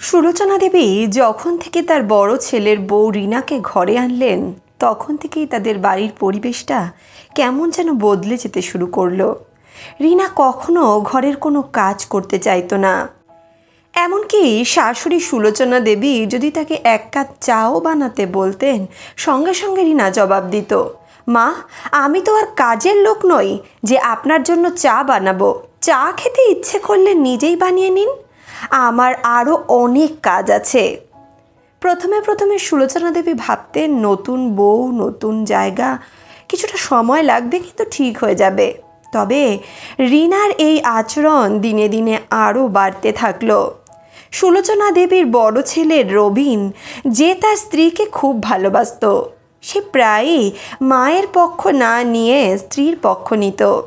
সুলোচনা দেবী যখন থেকে তার বড় ছেলের বউ রিনাকে ঘরে আনলেন, তখন থেকেই তাদের বাড়ির পরিবেশটা কেমন যেন বদলে যেতে শুরু করল। রিনা কখনো ঘরের কোনো কাজ করতে চাইতো না। এমনকি শাশুড়ি সুলোচনা দেবী যদি তাকে এক কাপ চাও বানাতে বলতেন, সঙ্গে সঙ্গে রিনা জবাব দিত, মা, আমি তো আর কাজের লোক নই, যে আপনার জন্য চা বানাবো। চা খেতে ইচ্ছে করলে নিজেই বানিয়ে নিন। আমার আরও অনেক কাজ আছে। প্রথমে প্রথমে সুলোচনা দেবী ভাবতেন, নতুন বউ, নতুন জায়গা, কিছুটা সময় লাগবে কিন্তু ঠিক হয়ে যাবে। তবে রিনার এই আচরণ দিনে দিনে আরও বাড়তে থাকল। সুলোচনা দেবীর বড় ছেলে রবিন যে তার স্ত্রীকে খুব ভালোবাসত। সে প্রায়ই মায়ের পক্ষ না নিয়ে স্ত্রীর পক্ষ নিত।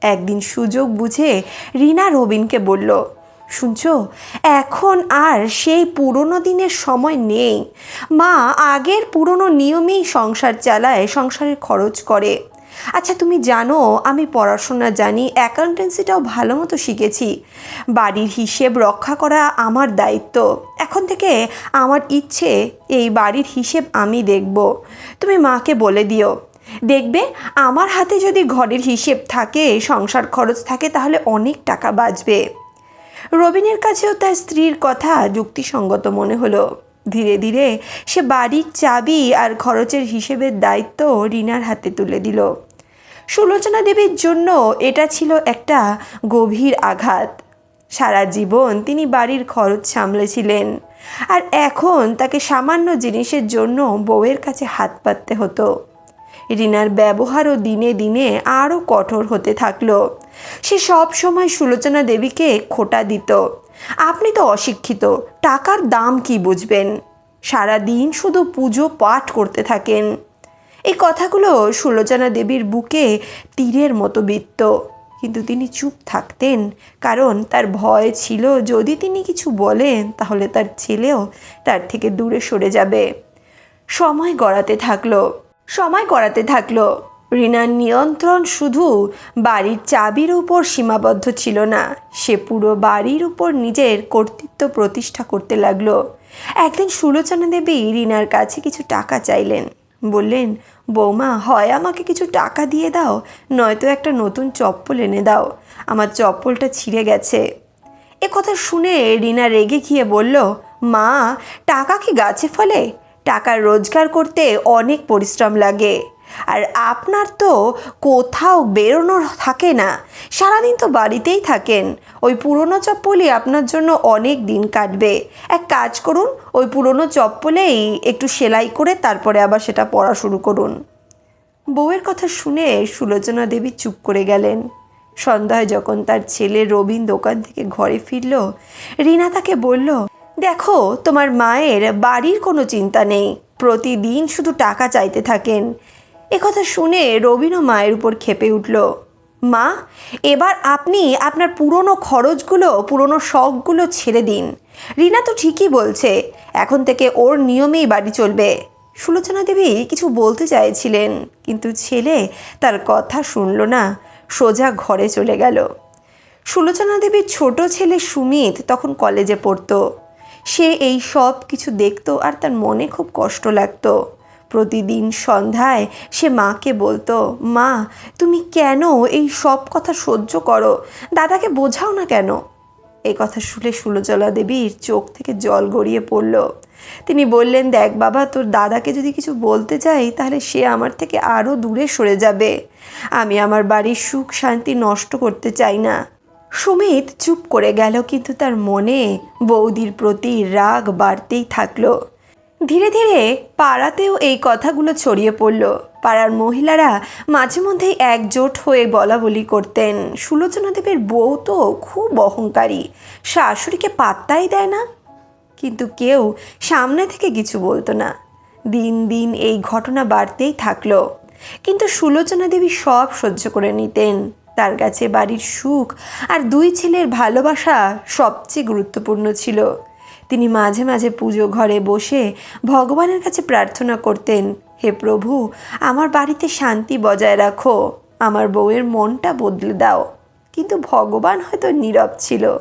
একদিন সুযোগ বুঝে রিনা রবিনকে বলল শুনছো এখন আর সেই পুরনো দিনের সময় নেই। মা আগের পুরনো নিয়মেই সংসার চালায়, সংসারের খরচ করে। আচ্ছা তুমি জানো, আমি পড়াশোনা জানি অ্যাকাউন্টেন্সিটাও ভালো মতো শিখেছি। বাড়ির হিসেব রক্ষা করা আমার দায়িত্ব। এখন থেকে আমার ইচ্ছে, এই বাড়ির হিসেব আমি দেখব। তুমি মাকে বলে দিও। দেখবে, আমার হাতে যদি ঘরের হিসেব থাকে, সংসার খরচ থাকে, তাহলে অনেক টাকা বাঁচবে। রবিনের কাছেও তার স্ত্রীর কথা যুক্তিসঙ্গত মনে হলো। ধীরে ধীরে সে বাড়ির চাবি আর খরচের হিসেবের দায়িত্ব রিনার হাতে তুলে দিল। সুলোচনা দেবীর জন্য এটা ছিল একটা গভীর আঘাত। সারা জীবন তিনি বাড়ির খরচ সামলেছিলেন আর এখন তাকে সামান্য জিনিসের জন্য বউয়ের কাছে হাত পাততে হতো। রিনার ব্যবহারও দিনে দিনে আরও কঠোর হতে থাকল। সে সব সময় সুলোচনা দেবীকে খোটা দিত। আপনি তো অশিক্ষিত, টাকার দাম কি বুঝবেন? সারা দিন শুধু পুজো পাঠ করতে থাকেন। এই কথাগুলো সুলোচনা দেবীর বুকে তীরের মতো বিত্ত। কিন্তু তিনি চুপ থাকতেন, কারণ তার ভয় ছিল যদি তিনি কিছু বলেন, তাহলে তার ছেলেও তার থেকে দূরে সরে যাবে। সময় গড়াতে থাকল। সময় করাতে থাকল। রিনার নিয়ন্ত্রণ শুধু বাড়ির চাবির উপর সীমাবদ্ধ ছিল না, সে পুরো বাড়ির উপর নিজের কর্তৃত্ব প্রতিষ্ঠা করতে লাগল। একদিন সুলোচনা দেবী রিনার কাছে কিছু টাকা চাইলেন। বললেন, বৌমা, হয় আমাকে কিছু টাকা দিয়ে দাও, নয়তো একটা নতুন চপ্পল এনে দাও। আমার চপ্পলটা ছিঁড়ে গেছে। এ কথা শুনে রিনা রেগে গিয়ে বলল, মা, টাকা কি গাছে ফলে? টাকা রোজগার করতে অনেক পরিশ্রম লাগে। আর আপনার তো কোথাও বেরোনোর থাকে না, সারাদিন তো বাড়িতেই থাকেন। ওই পুরনো চপ্পলই আপনার জন্য অনেক দিন কাটবে। এক কাজ করুন, ওই পুরনো চপ্পলেই একটু সেলাই করে তারপরে আবার সেটা পড়া শুরু করুন। বউয়ের কথা শুনে সুলোচনা দেবী চুপ করে গেলেন। সন্ধ্যায় যখন তার ছেলে রবিন দোকান থেকে ঘরে ফিরল, রিনা তাকে বলল দেখো, তোমার মায়ের বাড়ির কোনো চিন্তা নেই। প্রতিদিন শুধু টাকা চাইতে থাকেন। একথা শুনে রবিনও মায়ের উপর খেপে উঠল। মা, এবার আপনি আপনার পুরনো খরচগুলো, পুরনো শখগুলো ছেড়ে দিন। রিনা তো ঠিকই বলছে, এখন থেকে ওর নিয়মেই বাড়ি চলবে। সুলোচনা দেবী কিছু বলতে চাইছিলেন, কিন্তু ছেলে তার কথা শুনল না, সোজা ঘরে চলে গেল। সুলোচনা দেবীর ছোট ছেলে সুমিত তখন কলেজে পড়তো। সে এই সব কিছু দেখতো আর তার মনে খুব কষ্ট লাগতো। প্রতিদিন সন্ধ্যায় সে মাকে বলতো, মা, তুমি কেন এই সব কথা সহ্য করো? দাদাকে বোঝাও না কেন? এই কথা শুনে সুলোচলা দেবীর চোখ থেকে জল গড়িয়ে পড়ল। তিনি বললেন, দেখ বাবা, তোর দাদাকে যদি কিছু বলতে চাই, তাহলে সে আমার থেকে আরও দূরে সরে যাবে। আমি আমার বাড়ির সুখ শান্তি নষ্ট করতে চাই না। সুমিত চুপ করে গেল, কিন্তু তার মনে বৌদির প্রতি রাগ বাড়তেই থাকল। ধীরে ধীরে পাড়াতেও এই কথাগুলো ছড়িয়ে পড়ল। পাড়ার মহিলারা মাঝে মধ্যেই একজোট হয়ে বলা বলি করতেন। সুলোচনা দেবের বউ তো খুব অহংকারী। শাশুড়িকে পাত্তাই দেয় না। কিন্তু কেউ সামনে থেকে কিছু বলতো না। দিন দিন এই ঘটনা বাড়তেই থাকল। কিন্তু সুলোচনা দেবী সব সহ্য করে নিতেন। তার কাছে বাড়ির সুখ আর দুই ছেলের ভালোবাসা সবচেয়ে গুরুত্বপূর্ণ ছিল। তিনি মাঝে মাঝে পুজো ঘরে বসে ভগবানের কাছে প্রার্থনা করতেন, হে প্রভু, আমার বাড়িতে শান্তি বজায় রাখো, আমার বউয়ের মনটা বদলে দাও। কিন্তু ভগবান হয়তো নীরব ছিল।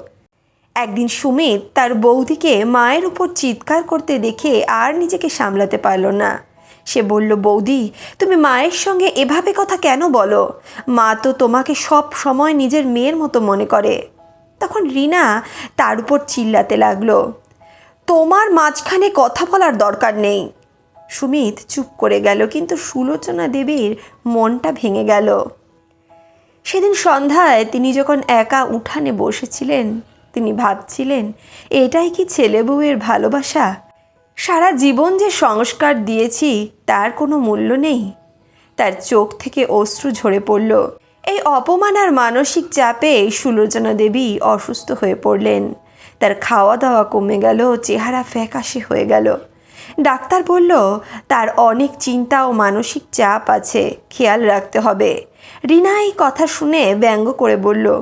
একদিন সুমিত তার বৌদিকে মায়ের উপর চিৎকার করতে দেখে আর নিজেকে সামলাতে পারল না। সে বলল, বৌদি, তুমি মায়ের সঙ্গে এভাবে কথা কেন বলো? মা তো তোমাকে সব সময় নিজের মেয়ের মতো মনে করে। তখন রিনা তার উপর চিল্লাতে লাগল, তোমার মাঝখানে কথা বলার দরকার নেই। সুমিত চুপ করে গেল, কিন্তু সুলোচনা দেবীর মনটা ভেঙে গেল। সেদিন সন্ধ্যায় তিনি যখন একা উঠানে বসেছিলেন, তিনি ভাবছিলেন, এটাই কি ছেলে বউয়ের ভালোবাসা? সারা জীবন যে সংস্কার দিয়েছি, তার কোনো মূল্য নেই। তার চোখ থেকে অশ্রু ঝরে পড়ল। এই অপমান আর মানসিক চাপে সুলোচনা দেবী অসুস্থ হয়ে পড়লেন। তার খাওয়া দাওয়া কমে গেল, চেহারা ফ্যাকাশে হয়ে গেল। ডাক্তার বলল, তার অনেক চিন্তা ও মানসিক চাপ আছে, খেয়াল রাখতে হবে। রিনা এই কথা শুনে ব্যঙ্গ করে বলল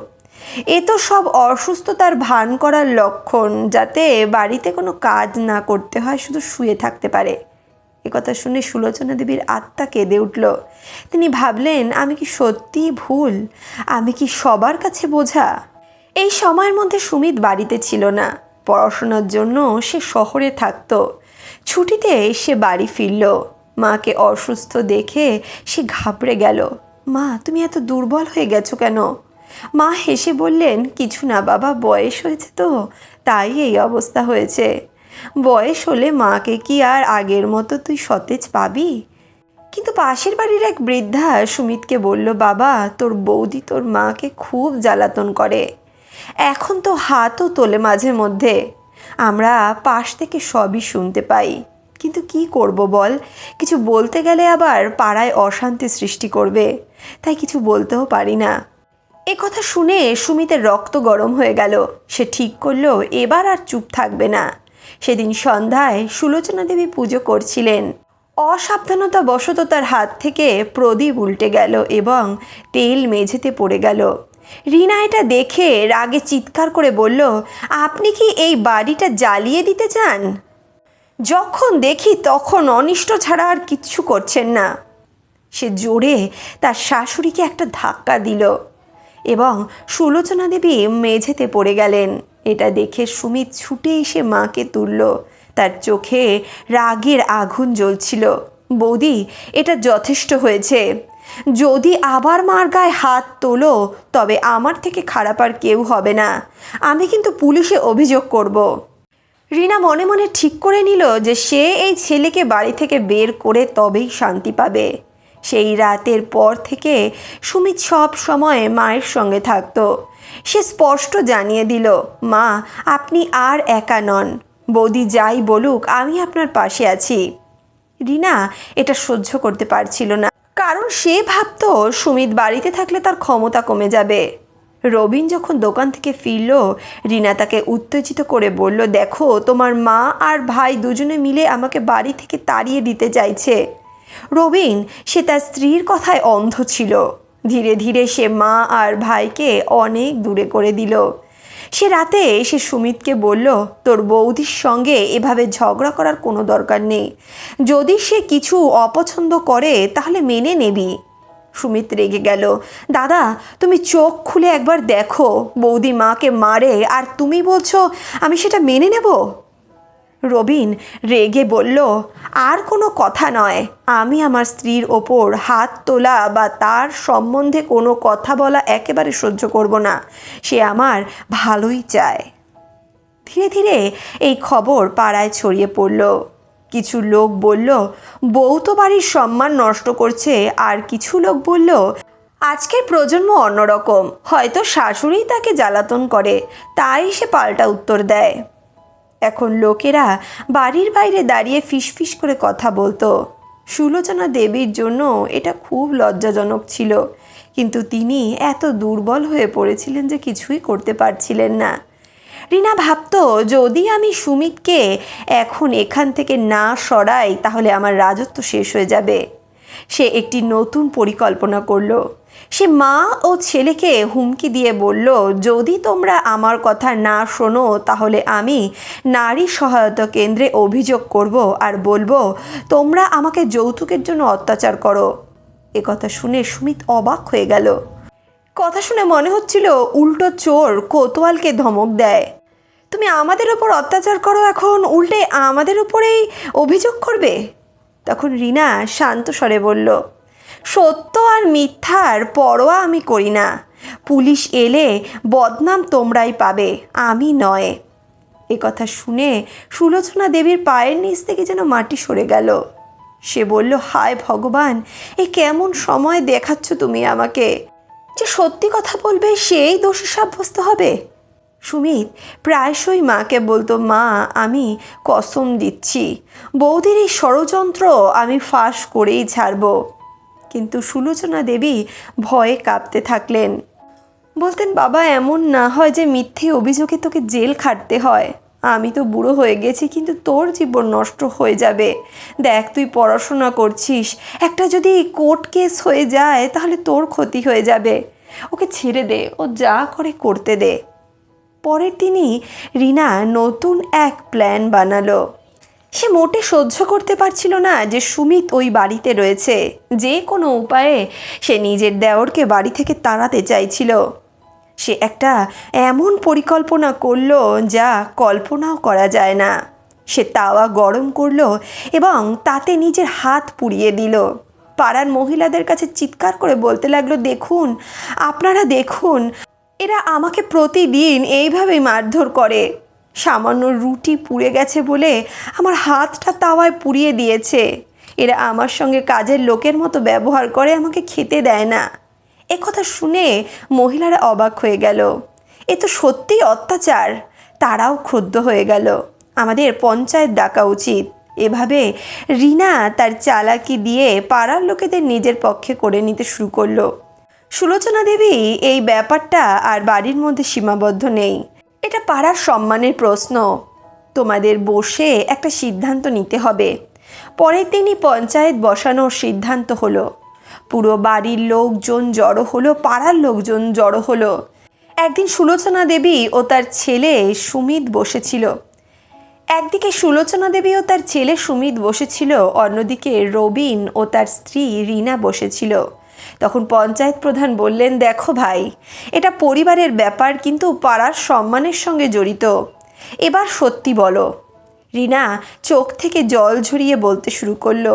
এ তো সব অসুস্থতার ভান করার লক্ষণ, যাতে বাড়িতে কোনো কাজ না করতে হয়, শুধু শুয়ে থাকতে পারে। কথা শুনে সুলোচনা দেবীর আত্মা কেঁদে উঠল। তিনি ভাবলেন, আমি কি সত্যিই ভুল? আমি কি সবার কাছে বোঝা? এই সময়ের মধ্যে সুমিত বাড়িতে ছিল না। পড়াশোনার জন্য সে শহরে থাকতো। ছুটিতে সে বাড়ি ফিরল। মাকে অসুস্থ দেখে সে ঘাবড়ে গেল। মা, তুমি এত দুর্বল হয়ে গেছো কেন? মা হেসে বললেন, কিছু না বাবা, বয়স হয়েছে তো, তাই এই অবস্থা হয়েছে। বয়স হলে মাকে কি আর আগের মতো তুই সতেজ পাবি? কিন্তু পাশের বাড়ির এক বৃদ্ধা সুমিতকে বলল, বাবা, তোর বৌদি তোর মাকে খুব জ্বালাতন করে। এখন তো হাতও তোলে মাঝে মধ্যে। আমরা পাশ থেকে সবই শুনতে পাই। কিন্তু কি করব বল? কিছু বলতে গেলে আবার পাড়ায় অশান্তি সৃষ্টি করবে। তাই কিছু বলতেও পারি না। এ কথা শুনে সুমিতের রক্ত গরম হয়ে গেল। সে ঠিক করল, এবার আর চুপ থাকবে না। সেদিন সন্ধ্যায় সুলোচনা দেবী পুজো করছিলেন। অসাবধানতা বশত তার হাত থেকে প্রদীপ উল্টে গেল এবং তেল মেঝেতে পড়ে গেল। রিনা এটা দেখে রাগে চিৎকার করে বলল, আপনি কি এই বাড়িটা জ্বালিয়ে দিতে চান? যখন দেখি তখন অনিষ্ট ছাড়া আর কিচ্ছু করছেন না। সে জোরে তার শাশুড়িকে একটা ধাক্কা দিল। এবং সুলোচনা দেবী মেঝেতে পড়ে গেলেন। এটা দেখে সুমিত ছুটে এসে মাকে তুলল। তার চোখে রাগের আগুন জ্বলছিল। বৌদি, এটা যথেষ্ট হয়েছে। যদি আবার মার গায়ে হাত তোলো, তবে আমার থেকে খারাপ আর কেউ হবে না। আমি কিন্তু পুলিশে অভিযোগ করব। রিনা মনে মনে ঠিক করে নিল যে সে এই ছেলেকে বাড়ি থেকে বের করে তবেই শান্তি পাবে। সেই রাতের পর থেকে সুমিত সব সময় মায়ের সঙ্গে থাকতো। সে স্পষ্ট জানিয়ে দিল, মা, আপনি আর একা নন। বৌদি যাই বলুক, আমি আপনার পাশে আছি। রিনা এটা সহ্য করতে পারছিল না। কারণ সে ভাবতো, সুমিত বাড়িতে থাকলে তার ক্ষমতা কমে যাবে। রবিন যখন দোকান থেকে ফিরল, রিনা তাকে উত্তেজিত করে বলল, দেখো, তোমার মা আর ভাই দুজনে মিলে আমাকে বাড়ি থেকে তাড়িয়ে দিতে চাইছে। রবিন, সে তার স্ত্রীর কথায় অন্ধ ছিল। ধীরে ধীরে সে মা আর ভাইকে অনেক দূরে করে দিল। সে রাতে সে সুমিতকে বলল, তোর বৌদির সঙ্গে এভাবে ঝগড়া করার কোনো দরকার নেই। যদি সে কিছু অপছন্দ করে, তাহলে মেনে নেবি। সুমিত রেগে গেল, দাদা, তুমি চোখ খুলে একবার দেখো। বৌদি মাকে মারে, আর তুমি বলছো, আমি সেটা মেনে নেব? রবিন রেগে বলল, আর কোনো কথা নয়। আমি আমার স্ত্রীর ওপর হাত তোলা বা তার সম্বন্ধে কোনো কথা বলা একেবারে সহ্য করব না। সে আমার ভালোই চায়। ধীরে ধীরে এই খবর পাড়ায় ছড়িয়ে পড়ল। কিছু লোক বলল, বউ তো বাড়ির সম্মান নষ্ট করছে। আর কিছু লোক বলল, আজকের প্রজন্ম অন্যরকম। হয়তো শাশুড়িই তাকে জ্বালাতন করে। তাই সে পাল্টা উত্তর দেয়। এখন লোকেরা বাড়ির বাইরে দাঁড়িয়ে ফিসফিস করে কথা বলতো। সুলোচনা দেবীর জন্য এটা খুব লজ্জাজনক ছিল। কিন্তু তিনি এত দুর্বল হয়ে পড়েছিলেন যে কিছুই করতে পারছিলেন না। রিনা ভাবতো, যদি আমি সুমিতকে এখন এখান থেকে না সরাই, তাহলে আমার রাজত্ব শেষ হয়ে যাবে। সে একটি নতুন পরিকল্পনা করল। সে মা ও ছেলেকে হুমকি দিয়ে বলল, যদি তোমরা আমার কথা না শোনো, তাহলে আমি নারী সহায়তা কেন্দ্রে অভিযোগ করব আর বলব, তোমরা আমাকে যৌতুকের জন্য অত্যাচার করো। এ কথা শুনে সুমিত অবাক হয়ে গেল। কথা শুনে মনে হচ্ছিল উল্টো চোর কোতোয়ালকে ধমক দেয়। তুমি আমাদের ওপর অত্যাচার করো এখন, উল্টে আমাদের উপরেই অভিযোগ করবে? তখন রিনা শান্ত স্বরে বলল সত্য আর মিথ্যার পরোয়া আমি করি না। পুলিশ এলে বদনাম তোমরাই পাবে, আমি নয়। এ কথা শুনে সুলোচনা দেবীর পায়ের নিচ থেকে যেন মাটি সরে গেল। সে বলল, হায় ভগবান, এ কেমন সময় দেখাচ্ছ তুমি আমাকে? যে সত্যি কথা বলবে, সেই দোষী সাব্যস্ত হবে? সুমিত প্রায়শই মাকে বলতো, মা, আমি কসম দিচ্ছি। বৌদির এই ষড়যন্ত্র আমি ফাঁস করেই ছাড়ব। কিন্তু সুলোচনা দেবী ভয়ে কাঁপতে থাকলেন। বলতেন, বাবা, এমন না হয় যে মিথ্যে অভিযোগে তোকে জেল খাটতে হয়। আমি তো বুড়ো হয়ে গেছি, কিন্তু তোর জীবন নষ্ট হয়ে যাবে। দেখ, তুই পড়াশোনা করছিস। একটা যদি কোর্ট কেস হয়ে যায়, তাহলে তোর ক্ষতি হয়ে যাবে। ওকে ছেড়ে দে, ও যা করে করতে দে। পরের দিনই রিনা নতুন এক প্ল্যান বানালো। সে মোটে সহ্য করতে পারছিল না যে সুমিত ওই বাড়িতে রয়েছে। যে কোনো উপায়ে সে নিজের দেওরকে বাড়ি থেকে তাড়াতে চাইছিল। সে একটা এমন পরিকল্পনা করল যা কল্পনাও করা যায় না। সে তাওয়া গরম করল এবং তাতে নিজের হাত পুড়িয়ে দিল। পাড়ার মহিলাদের কাছে চিৎকার করে বলতে লাগল, দেখুন, আপনারা দেখুন, এরা আমাকে প্রতিদিন এইভাবেই মারধর করে। সামান্য রুটি পুড়ে গেছে বলে আমার হাতটা তাওয়ায় পুড়িয়ে দিয়েছে। এরা আমার সঙ্গে কাজের লোকের মতো ব্যবহার করে আমাকে খেতে দেয় না। এ কথা শুনে মহিলারা অবাক হয়ে গেল। এ তো সত্যিই অত্যাচার। তারাও ক্ষুব্ধ হয়ে গেল। আমাদের পঞ্চায়েত ডাকা উচিত। এভাবে রিনা তার চালাকি দিয়ে পাড়ার লোকেদের নিজের পক্ষে করে নিতে শুরু করল। সুলোচনা দেবী এই ব্যাপারটা আর বাড়ির মধ্যে সীমাবদ্ধ নেই। এটা পাড়ার সম্মানের প্রশ্ন। তোমাদের বসে একটা সিদ্ধান্ত নিতে হবে। পরের দিনই পঞ্চায়েত বসানোর সিদ্ধান্ত হলো। পুরো বাড়ির লোকজন জড়ো হলো, পাড়ার লোকজন জড়ো হলো। একদিন সুলোচনা দেবী ও তার ছেলে সুমিত বসেছিল। একদিকে সুলোচনা দেবী ও তার ছেলে সুমিত বসেছিল, অন্যদিকে রবিন ও তার স্ত্রী রিনা বসেছিল। তখন পঞ্চায়েত প্রধান বললেন, দেখো ভাই, এটা পরিবারের ব্যাপার, কিন্তু পাড়ার সম্মানের সঙ্গে জড়িত। এবার সত্যি বলো। রিনা চোখ থেকে জল ঝরিয়ে বলতে শুরু করল,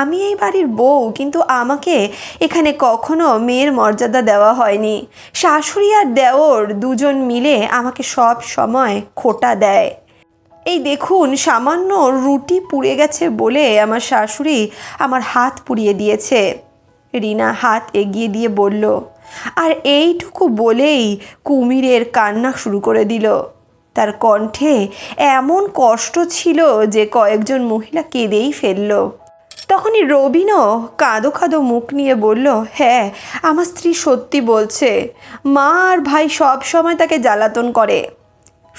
আমি এই বাড়ির বউ, কিন্তু আমাকে এখানে কখনো মেয়ের মর্যাদা দেওয়া হয়নি। শাশুড়ি আর দেওর দুজন মিলে আমাকে সব সময় খোটা দেয়। এই দেখুন, সামান্য রুটি পুড়ে গেছে বলে আমার শাশুড়ি আমার হাত পুড়িয়ে দিয়েছে। রিনা হাত এগিয়ে দিয়ে বলল, আর এইটুকু বলেই কুমিরের কান্না শুরু করে দিল। তার কণ্ঠে এমন কষ্ট ছিল যে কয়েকজন মহিলা কেঁদেই ফেলল। তখনই রবিনও কাঁদো কাঁদো মুখ নিয়ে বলল হ্যাঁ আমার স্ত্রী সত্যি বলছে, মা আর ভাই সব সময় তাকে জ্বালাতন করে।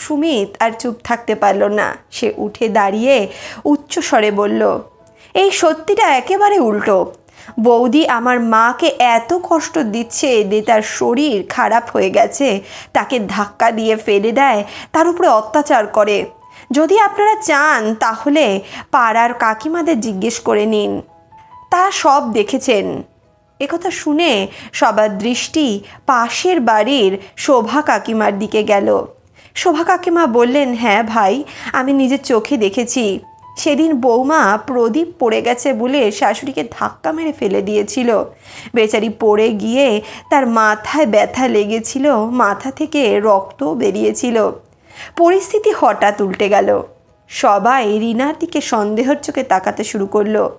সুমিত আর চুপ থাকতে পারল না। সে উঠে দাঁড়িয়ে উচ্চস্বরে বলল, এই সত্যিটা একেবারে উল্টো। বৌদি আমার মাকে এত কষ্ট দিচ্ছে যে তার শরীর খারাপ হয়ে গেছে, তাকে ধাক্কা দিয়ে ফেলে দেয়, তার উপরে অত্যাচার করে। যদি আপনারা চান, তাহলে পাড়ার কাকিমাদের জিজ্ঞেস করে নিন। তা সব দেখেছেন। একথা শুনে সবার দৃষ্টি পাশের বাড়ির শোভা কাকিমার দিকে গেল। শোভা কাকিমা বললেন হ্যাঁ ভাই, আমি নিজের চোখে দেখেছি। সেদিন বৌমা প্রদীপ পড়ে গেছে বলে শাশুড়িকে ধাক্কা মেরে ফেলে দিয়েছিল। বেচারি পড়ে গিয়ে তার মাথায় ব্যথা লেগেছিল, মাথা থেকে রক্ত বেরিয়েছিল। পরিস্থিতি হঠাৎ উল্টে গেল। সবাই রিনার দিকে সন্দেহর চোখে তাকাতে শুরু করল।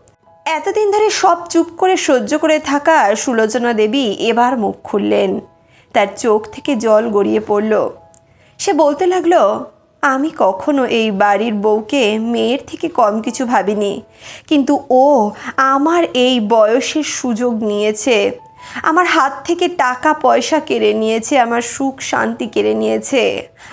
এতদিন ধরে সব চুপ করে সহ্য করে থাকা সুলোচনা দেবী এবার মুখ খুললেন। তার চোখ থেকে জল গড়িয়ে পড়ল। সে বলতে লাগল আমি কখনো এই বাড়ির বউকে মেয়ের থেকে কম কিছু ভাবিনি। কিন্তু ও আমার এই বয়সের সুযোগ নিয়েছে। আমার হাত থেকে টাকা, পয়সা কেড়ে নিয়েছে, আমার সুখ, শান্তি কেড়ে নিয়েছে।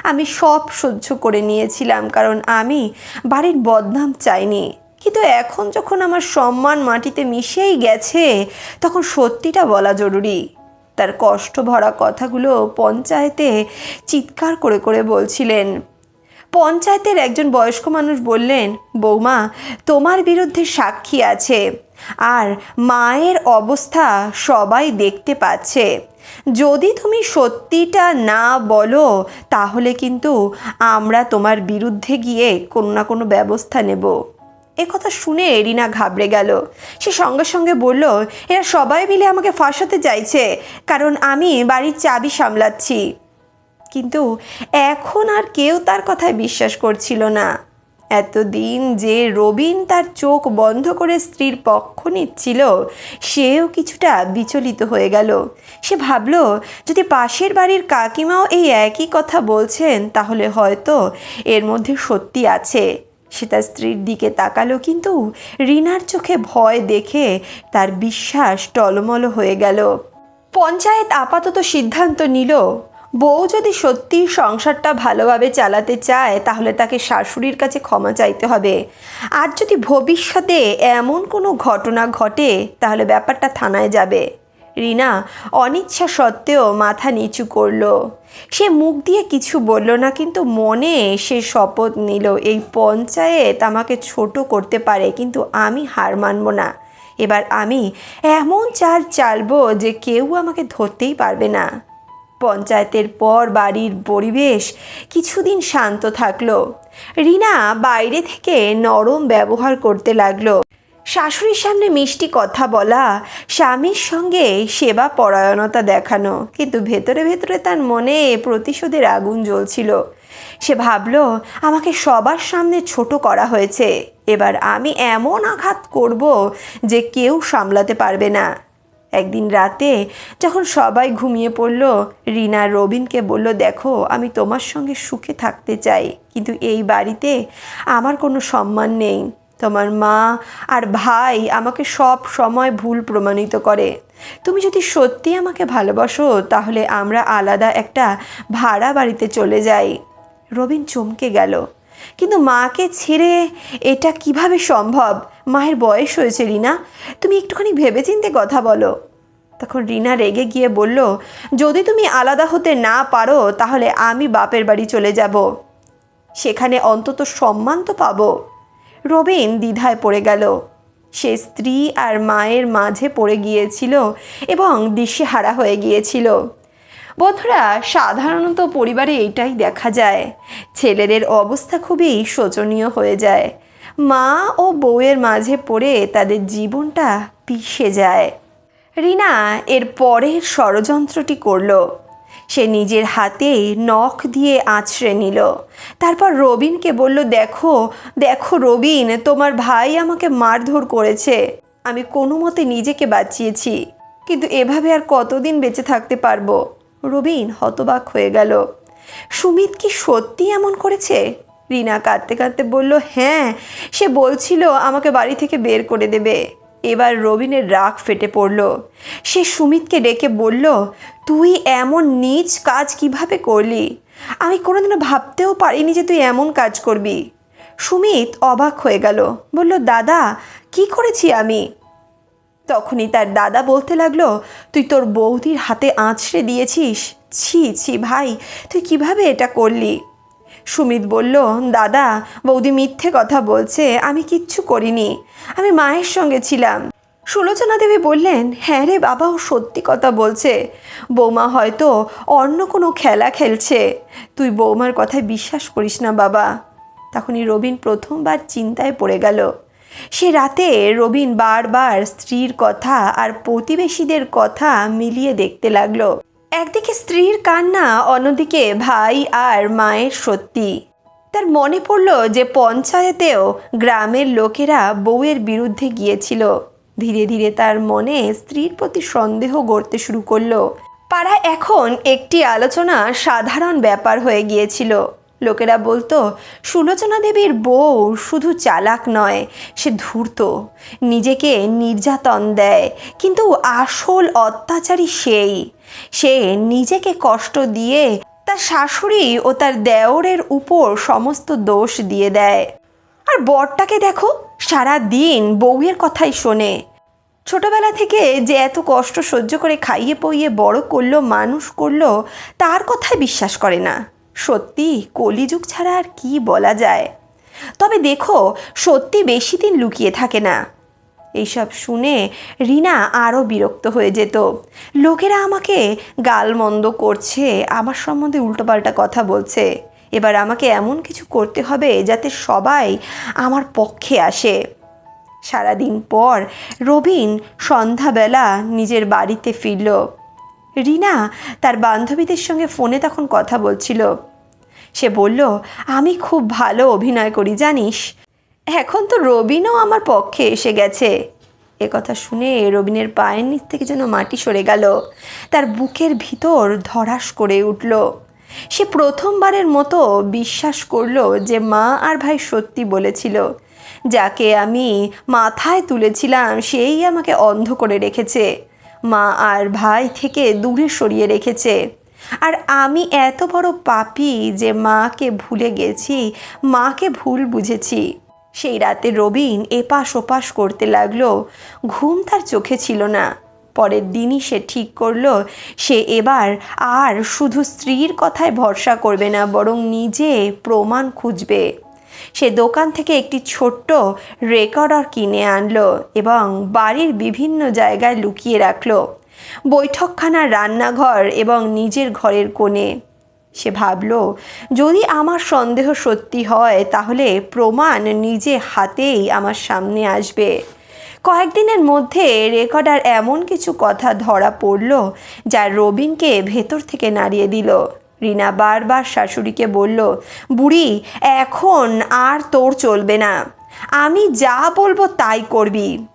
আমি সব সহ্য করে নিয়েছিলাম, কারণ আমি বাড়ির বদনাম চাইনি। কিন্তু এখন যখন আমার সম্মান মাটিতে মিশেই গেছে, তখন সত্যিটা বলা জরুরি। তার কষ্ট ভরা কথাগুলো পঞ্চায়েতে চিৎকার করে করে বলছিলেন পঞ্চায়েতের একজন বয়স্ক মানুষ বললেন, বৌমা, তোমার বিরুদ্ধে সাক্ষী আছে আর মায়ের অবস্থা সবাই দেখতে পাচ্ছে। যদি তুমি সত্যিটা না বলো, তাহলে কিন্তু আমরা তোমার বিরুদ্ধে গিয়ে কোনো না কোনো ব্যবস্থা নেব। কথা শুনে রিনা ঘাবড়ে গেল। সে সঙ্গে সঙ্গে বলল, এরা সবাই মিলে আমাকে ফাঁসাতে চাইছে, কারণ আমি বাড়ির চাবি সামলাচ্ছি। কিন্তু এখন আর কেউ তার কথায় বিশ্বাস করছিল না। এতদিন যে রবিন তার চোখ বন্ধ করে স্ত্রীর পক্ষ নিচ্ছিল, সেও কিছুটা বিচলিত হয়ে গেল। সে ভাবল, যদি পাশের বাড়ির কাকিমাও এই একই কথা বলছেন, তাহলে হয়তো এর মধ্যে সত্যি আছে। সে তার স্ত্রীর দিকে তাকালো, কিন্তু রিনার চোখে ভয় দেখে তার বিশ্বাস টলমল হয়ে গেল। পঞ্চায়েত আপাতত সিদ্ধান্ত নিল বউ যদি সত্যি সংসারটা ভালোভাবে চালাতে চায়, তাহলে তাকে শাশুড়ির কাছে ক্ষমা চাইতে হবে। আর যদি ভবিষ্যতে এমন কোনো ঘটনা ঘটে, তাহলে ব্যাপারটা থানায় যাবে। রিনা অনিচ্ছা সত্ত্বেও মাথা নিচু করল। সে মুখ দিয়ে কিছু বলল না, কিন্তু মনে সে শপথ নিল, এই পঞ্চায়েত আমাকে ছোট করতে পারে, কিন্তু আমি হার মানব না। এবার আমি এমন চাল চালবো যে কেউ আমাকে ধরতেই পারবে না। পঞ্চায়েতের পর বাড়ির পরিবেশ কিছুদিন শান্ত থাকল। রিনা বাইরে থেকে নরম ব্যবহার করতে লাগল। শাশুড়ির সামনে মিষ্টি কথা বলা, স্বামীর সঙ্গে সেবা পরায়ণতা দেখানো, কিন্তু ভেতরে ভেতরে তার মনে প্রতিশোধের আগুন জ্বলছিল। সে ভাবলো, আমাকে সবার সামনে ছোট করা হয়েছে। এবার আমি এমন আঘাত করব যে কেউ সামলাতে পারবে না। একদিন রাতে যখন সবাই ঘুমিয়ে পড়ল, রিনা রবিনকে বলল, দেখো, আমি তোমার সঙ্গে সুখে থাকতে চাই, কিন্তু এই বাড়িতে আমার কোনো সম্মান নেই। তোমার মা আর ভাই আমাকে সব সময় ভুল প্রমাণিত করে। তুমি যদি সত্যি আমাকে ভালোবাসো, তাহলে আমরা আলাদা একটা ভাড়া বাড়িতে চলে যাই। রবিন চমকে গেল। কিন্তু মাকে ছেড়ে এটা কীভাবে সম্ভব? মায়ের বয়স হয়েছে, রিনা। তুমি একটুখানি ভেবেচিন্তে কথা বলো। তখন রিনা রেগে গিয়ে বলল, যদি তুমি আলাদা হতে না পারো, তাহলে আমি বাপের বাড়ি চলে যাব। সেখানে অন্তত সম্মান তো পাবো। রবিন দ্বিধায় পড়ে গেল। সে স্ত্রী আর মায়ের মাঝে পড়ে গিয়েছিল এবং দিশেহারা হয়ে গিয়েছিল। বন্ধুরা, সাধারণত পরিবারে এইটাই দেখা যায়। ছেলেদের অবস্থা খুবই শোচনীয় হয়ে যায়। মা ও বউয়ের মাঝে পড়ে তাদের জীবনটা পিষে যায়। রিনা এর পরের ষড়যন্ত্রটি করল। সে নিজের হাতে নখ দিয়ে আছড়ে নিল। তারপর রবিনকে বলল, দেখো দেখো রবিন, তোমার ভাই আমাকে মারধর করেছে। আমি কোনো মতে নিজেকে বাঁচিয়েছি, কিন্তু এভাবে আর কতদিন বেঁচে থাকতে পারব? রবিন হতবাক হয়ে গেল। সুমিত কি সত্যি এমন করেছে? রিনা কাঁদতে কাঁদতে বলল হ্যাঁ সে বলছিল আমাকে বাড়ি থেকে বের করে দেবে। এবার রবিনের রাগ ফেটে পড়ল। সে সুমিতকে ডেকে বলল, তুই এমন নিজ কাজ কীভাবে করলি? আমি কোনোদিনও ভাবতেও পারিনি যে তুই এমন কাজ করবি। সুমিত অবাক হয়ে গেল, বলল, দাদা, কি করেছি আমি? তখনই তার দাদা বলতে লাগল, তুই তোর বৌদির হাতে আঁচড়ে দিয়েছিস? ছি ছি ভাই, তুই কীভাবে এটা করলি? সুমিত বলল, দাদা, বৌদি মিথ্যে কথা বলছে, আমি কিচ্ছু করিনি। আমি মায়ের সঙ্গে ছিলাম। সুলোচনা দেবী বললেন হ্যাঁ রে বাবা, ও সত্যি কথা বলছে। বৌমা হয়তো অন্য কোনো খেলা খেলছে। তুই বৌমার কথায় বিশ্বাস করিস না বাবা। তখনই রবিন প্রথমবার চিন্তায় পড়ে গেল। সে রাতে রবিন বারবার স্ত্রীর কথা আর প্রতিবেশীদের কথা মিলিয়ে দেখতে লাগল। একদিকে স্ত্রীর কান্না, অন্যদিকে ভাই আর মায়ের সত্যি। তার মনে পড়ল যে পঞ্চায়েতেও গ্রামের লোকেরা বউয়ের বিরুদ্ধে গিয়েছিল। ধীরে ধীরে তার মনে স্ত্রীর প্রতি সন্দেহ গড়তে শুরু করল। পাড়ায় এখন একটি আলোচনা সাধারণ ব্যাপার হয়ে গিয়েছিল। লোকেরা বলতো, সুলোচনা দেবীর বউ শুধু চালাক নয়, সে ধূর্ত, নিজেকে নির্যাতন দেয়, কিন্তু আসল অত্যাচারী সেই। সে নিজেকে কষ্ট দিয়ে তার শাশুড়ি ও তার দেওরের উপর সমস্ত দোষ দিয়ে দেয়। আর বরটাকে দেখো সারা দিন বউয়ের কথাই শোনে। ছোটবেলা থেকে যে এত কষ্ট সহ্য করে খাইয়ে পইয়ে বড় করল, মানুষ করল, তার কথায় বিশ্বাস করে না। সত্যি কলিযুগ ছাড়া আর কি বলা যায়? তবে দেখো, সত্যি বেশি দিন লুকিয়ে থাকে না। এইসব শুনে রিনা আরও বিরক্ত হয়ে যেত। লোকেরা আমাকে গালমন্দ করছে, আমার সম্বন্ধে উল্টোপাল্টা কথা বলছে। এবার আমাকে এমন কিছু করতে হবে যাতে সবাই আমার পক্ষে আসে। সারাদিন পর রবিন সন্ধ্যাবেলা নিজের বাড়িতে ফিরল। রিনা তার বান্ধবীদের সঙ্গে ফোনে তখন কথা বলছিল। সে বলল, আমি খুব ভালো অভিনয় করি, জানিস? এখন তো রবিনও আমার পক্ষে এসে গেছে। এ কথা শুনে রবিনের পায়ের নিচ থেকে যেন মাটি সরে গেল। তার বুকের ভিতর ধরাস করে উঠল। সে প্রথমবারের মতো বিশ্বাস করল যে মা আর ভাই সত্যি বলেছিল। যাকে আমি মাথায় তুলেছিলাম, সেই আমাকে অন্ধ করে রেখেছে। মা আর ভাই থেকে দূরে সরিয়ে রেখেছে। আর আমি এত বড় পাপি যে মাকে ভুলে গেছি, মাকে ভুল বুঝেছি। সেই রাতে রবিন এপাশ ওপাশ করতে লাগল, ঘুম তার চোখে ছিল না। পরের দিনই সে ঠিক করল, সে এবার আর শুধু স্ত্রীর কথায় ভরসা করবে না, বরং নিজে প্রমাণ খুঁজবে। সে দোকান থেকে একটি ছোট্ট রেকর্ডার কিনে আনলো এবং বাড়ির বিভিন্ন জায়গায় লুকিয়ে রাখল। বৈঠকখানার রান্নাঘর এবং নিজের ঘরের কোণে। সে ভাবল, যদি আমার সন্দেহ সত্যি হয়, তাহলে প্রমাণ নিজে হাতেই আমার সামনে আসবে। কয়েকদিনের মধ্যে রেকর্ডার এমন কিছু কথা ধরা পড়ল, যা রবিনকে ভেতর থেকে নাড়িয়ে দিল। রিনা বারবার শাশুড়িকে বলল, বুড়ি, এখন আর তোর চলবে না। আমি যা বলব তাই করবি।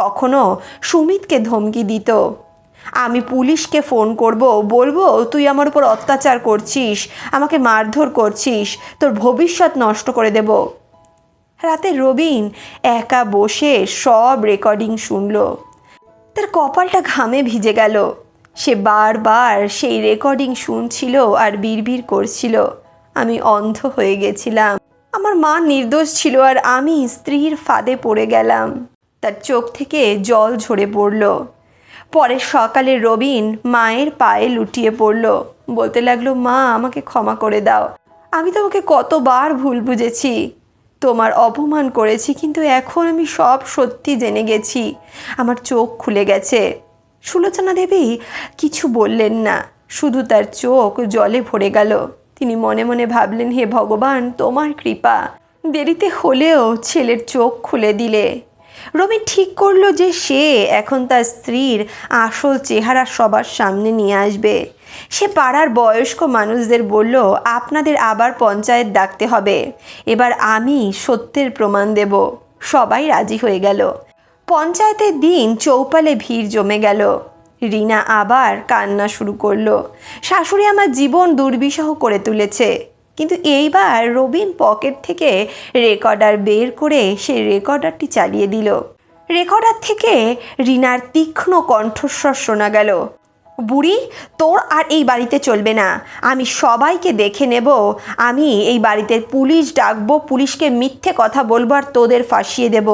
কখনো সুমিতকে ধমকি দিত। আমি পুলিশকে ফোন করব, বলব, তুই আমার উপর অত্যাচার করছিস, আমাকে মারধর করছিস, তোর ভবিষ্যৎ নষ্ট করে দেব। রাতে রবিন একা বসে সব রেকর্ডিং শুনল। তার কপালটা ঘামে ভিজে গেল। সে বারবার সেই রেকর্ডিং শুনছিল আর বিড়বিড় করছিল। আমি অন্ধ হয়ে গেছিলাম। আমার মা নির্দোষ ছিল আর আমি স্ত্রীর ফাঁদে পড়ে গেলাম। তার চোখ থেকে জল ঝরে পড়ল। পরে সকালে রবিন মায়ের পায়ে লুটিয়ে পড়ল। বলতে লাগল, মা, আমাকে ক্ষমা করে দাও। আমি তোমাকে কতবার ভুল বুঝেছি। তোমার অপমান করেছি, কিন্তু এখন আমি সব সত্যি জেনে গেছি। আমার চোখ খুলে গেছে সুলোচনা দেবী কিছু বললেন না। শুধু তার চোখ জলে ভরে গেল। তিনি মনে মনে ভাবলেন, হে ভগবান, তোমার কৃপা। দেরিতে হলেও ছেলের চোখ খুলে দিলে। রবি ঠিক করল যে সে এখন তার স্ত্রীর আসল চেহারা সবার সামনে নিয়ে আসবে। সে পাড়ার বয়স্ক মানুষদের বলল, আপনাদের আবার পঞ্চায়েত ডাকতে হবে। এবার আমি সত্যের প্রমাণ দেব। সবাই রাজি হয়ে গেল। পঞ্চায়েতের দিন চৌপালে ভিড় জমে গেল। রিনা আবার কান্না শুরু করল। শাশুড়ি আমার জীবন দুর্বিষহ করে তুলেছে। কিন্তু এইবার রবিন পকেট থেকে রেকর্ডার বের করে সে রেকর্ডারটি চালিয়ে দিল। রেকর্ডার থেকে রিনার তীক্ষ্ণ কণ্ঠস্বর শোনা গেল। বুড়ি, তোর আর এই বাড়িতে চলবে না। আমি সবাইকে দেখে নেব। আমি এই বাড়িতে পুলিশ ডাকবো, পুলিশকে মিথ্যে কথা বলব আর তোদের ফাঁসিয়ে দেব।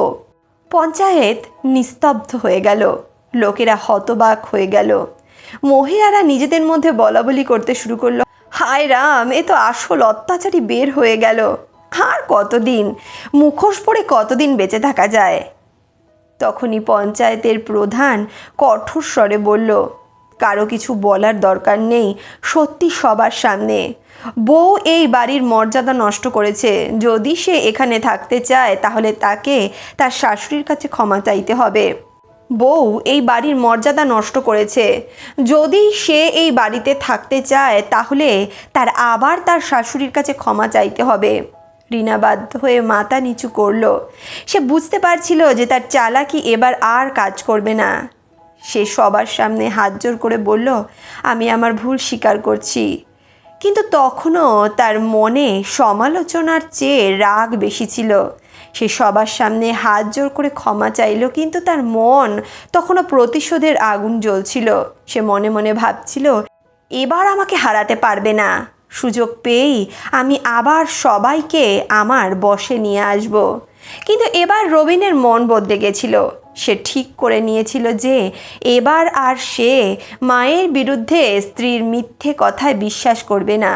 পঞ্চায়েত নিস্তব্ধ হয়ে গেল। লোকেরা হতবাক হয়ে গেল। মহিলারা নিজেদের মধ্যে বলাবলি করতে শুরু করল। হায় রাম, এ তো আসল অত্যাচারী বের হয়ে গেল। আর কতদিন? মুখোশ পরে কতদিন বেঁচে থাকা যায়? তখনই পঞ্চায়েতের প্রধান কঠোর স্বরে বলল, কারও কিছু বলার দরকার নেই, সত্যি সবার সামনে। বউ এই বাড়ির মর্যাদা নষ্ট করেছে। যদি সে এখানে থাকতে চায়, তাহলে তাকে তার শাশুড়ির কাছে ক্ষমা চাইতে হবে। বউ এই বাড়ির মর্যাদা নষ্ট করেছে। যদি সে এই বাড়িতে থাকতে চায়, তাহলে তার আবার তার শাশুড়ির কাছে ক্ষমা চাইতে হবে। রিনা বাধ্য হয়ে মাথা নিচু করল। সে বুঝতে পারছিল যে তার চালাকি এবার আর কাজ করবে না। সে সবার সামনে হাত জোর করে বলল, আমি আমার ভুল স্বীকার করছি। কিন্তু তখনও তার মনে সমালোচনার চেয়ে রাগ বেশি ছিল। সে সবার সামনে হাত জোর করে ক্ষমা চাইল, কিন্তু তার মন তখনও প্রতিশোধের আগুন জ্বলছিল। সে মনে মনে ভাবছিল, এবার আমাকে হারাতে পারবে না। সুযোগ পেয়েই আমি আবার সবাইকে আমার বসে নিয়ে আসব। কিন্তু এবার রবিনের মন বদলে গেছিল। সে ঠিক করে নিয়েছিল যে, এবার আর সে মায়ের বিরুদ্ধে স্ত্রীর মিথ্যে কথায় বিশ্বাস করবে না।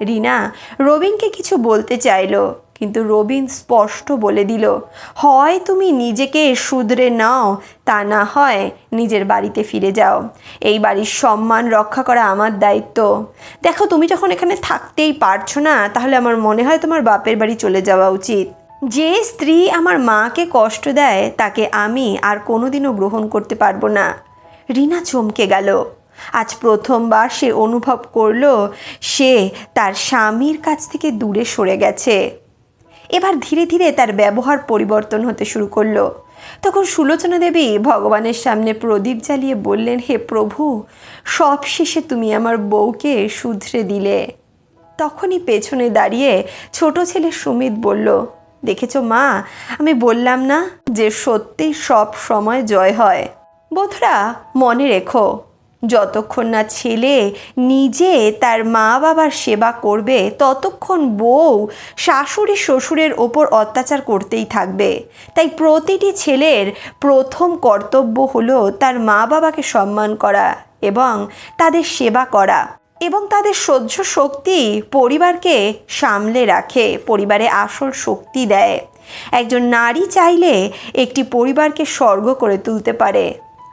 রিনা রবিনকে কিছু বলতে চাইলো। কিন্তু রবিন স্পষ্ট বলে দিল, হয় তুমি নিজেকে শুধরে নাও, তা না হয় নিজের বাড়িতে ফিরে যাও। এই বাড়ির সম্মান রক্ষা করা আমার দায়িত্ব। দেখো, তুমি যখন এখানে থাকতেই পারছ না, তাহলে আমার মনে হয় তোমার বাপের বাড়ি চলে যাওয়া উচিত। যে স্ত্রী আমার মাকে কষ্ট দেয়, তাকে আমি আর কোনোদিনও গ্রহণ করতে পারব না। রিনা চমকে গেল। আজ প্রথমবার সে অনুভব করল, সে তার স্বামীর কাছ থেকে দূরে সরে গেছে। এবার ধীরে ধীরে তার ব্যবহার পরিবর্তন হতে শুরু করল। তখন সুলোচনা দেবী ভগবানের সামনে প্রদীপ জ্বালিয়ে বললেন, হে প্রভু, সব শেষে তুমি আমার বউকে শুধরে দিলে। তখনই পেছনে দাঁড়িয়ে ছোট ছেলে সুমিত বলল, দেখেছ মা, আমি বললাম না যে সত্যি সব সময় জয় হয়। বোধরা মনে রেখো যতক্ষণ না ছেলে নিজে তার মা বাবার সেবা করবে, ততক্ষণ বউ শাশুড়ি শ্বশুরের ওপর অত্যাচার করতেই থাকবে। তাই প্রতিটি ছেলের প্রথম কর্তব্য হলো তার মা বাবাকে সম্মান করা এবং তাদের সেবা করা এবং তাদের সহ্য শক্তি পরিবারকে সামলে রাখে, পরিবারে আসল শক্তি দেয়। একজন নারী চাইলে একটি পরিবারকে স্বর্গ করে তুলতে পারে।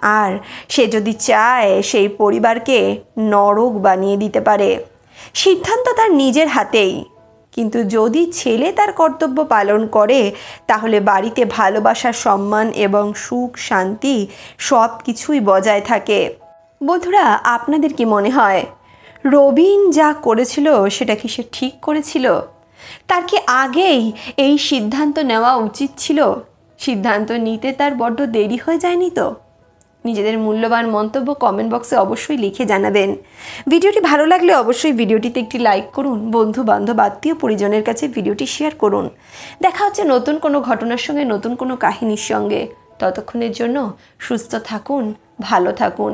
আর সে যদি চায়, সেই পরিবারকে নরক বানিয়ে দিতে পারে। সিদ্ধান্ত তার নিজের হাতেই। কিন্তু যদি ছেলে তার কর্তব্য পালন করে, তাহলে বাড়িতে ভালোবাসা, সম্মান এবং সুখ, শান্তি সব কিছুই বজায় থাকে। বন্ধুরা, আপনাদের কি মনে হয়, রবিন যা করেছিল, সেটা কি সে ঠিক করেছিল? তার কি আগেই এই সিদ্ধান্ত নেওয়া উচিত ছিল? সিদ্ধান্ত নিতে তার বড্ড দেরি হয়ে যায়নি তো? নিজেদের মূল্যবান মন্তব্য কমেন্ট বক্সে অবশ্যই লিখে জানাবেন। ভিডিওটি ভালো লাগলে অবশ্যই ভিডিওটিতে একটি লাইক করুন বন্ধু বান্ধব আত্মীয় পরিজনের কাছে ভিডিওটি শেয়ার করুন। দেখা হচ্ছে নতুন কোনো ঘটনার সঙ্গে, নতুন কোনো কাহিনীর সঙ্গে। ততক্ষণের জন্য সুস্থ থাকুন, ভালো থাকুন।